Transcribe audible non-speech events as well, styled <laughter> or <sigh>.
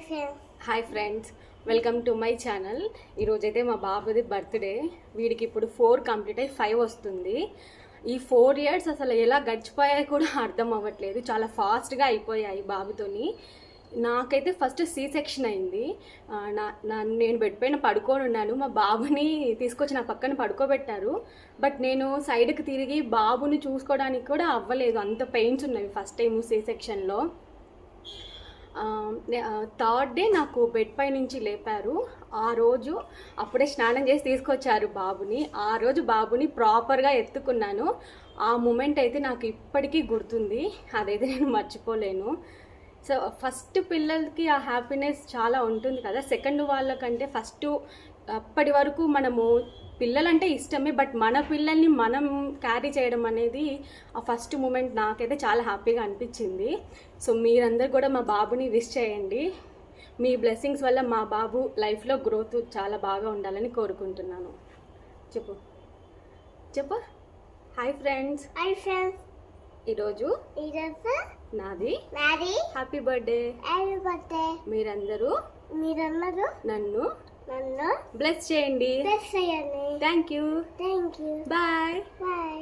Hi friends welcome to my channel. ఈరోజైతే మా బాబుది బర్త్డే. వీడికి ఇప్పుడు ఫోర్ కంప్లీట్ అయ్యి ఫైవ్ వస్తుంది. ఈ ఫోర్ ఇయర్స్ అసలు ఎలా గడిచిపోయాయి కూడా <laughs> అర్థం అవ్వట్లేదు. చాలా ఫాస్ట్గా అయిపోయాయి బాబుతోని. నాకైతే ఫస్ట్ సి సెక్షన్ అయింది. నా నా- నేను బెడ్ పైన పడుకొని ఉన్నాను. మా బాబుని తీసుకొచ్చి నా పక్కన పడుకోబెట్టారు. బట్ నేను సైడ్కి తిరిగి బాబుని చూసుకోవడానికి కూడా అవ్వలేదు. అంత పెయిన్స్ ఉన్నవి ఫస్ట్ టైం సి సెక్షన్లో థర్డ్ డే నాకు బెడ్ పై నుంచి లేపారు. ఆ రోజు అప్పుడే స్నానం చేసి తీసుకొచ్చారు బాబుని. ఆ రోజు బాబుని ప్రాపర్గా ఎత్తుకున్నాను. ఆ మూమెంట్ అయితే నాకు ఇప్పటికీ గుర్తుంది. అదైతే నేను మర్చిపోలేను. సో ఫస్ట్ పిల్లలకి ఆ హ్యాపీనెస్ చాలా ఉంటుంది కదా. సెకండ్ వాళ్ళకంటే ఫస్ట్ అప్పటి వరకు మనము పిల్లలంటే ఇష్టమే బట్ మన పిల్లల్ని మనం క్యారీ చేయడం అనేది ఆ ఫస్ట్ మూమెంట్ నాకైతే చాలా హ్యాపీగా అనిపించింది. సో మీరందరూ కూడా మా బాబుని విష్ చేయండి. మీ బ్లెస్సింగ్స్ వల్ల మా బాబు లైఫ్లో గ్రోత్ చాలా బాగా ఉండాలని కోరుకుంటున్నాను. చెప్పు. చెప్పు. హాయ్ ఫ్రెండ్స్ హాయ్ ఫ్రెండ్స్ ఈరోజు ఈరోజు నాది నాది హ్యాపీ బర్త్డే హ్యాపీ బర్త్డే మీరందరూ మీరందరూ నన్ను నన్ను బ్లెస్ చేయండి. బ్లెస్ చేయండి. Thank you thank you bye bye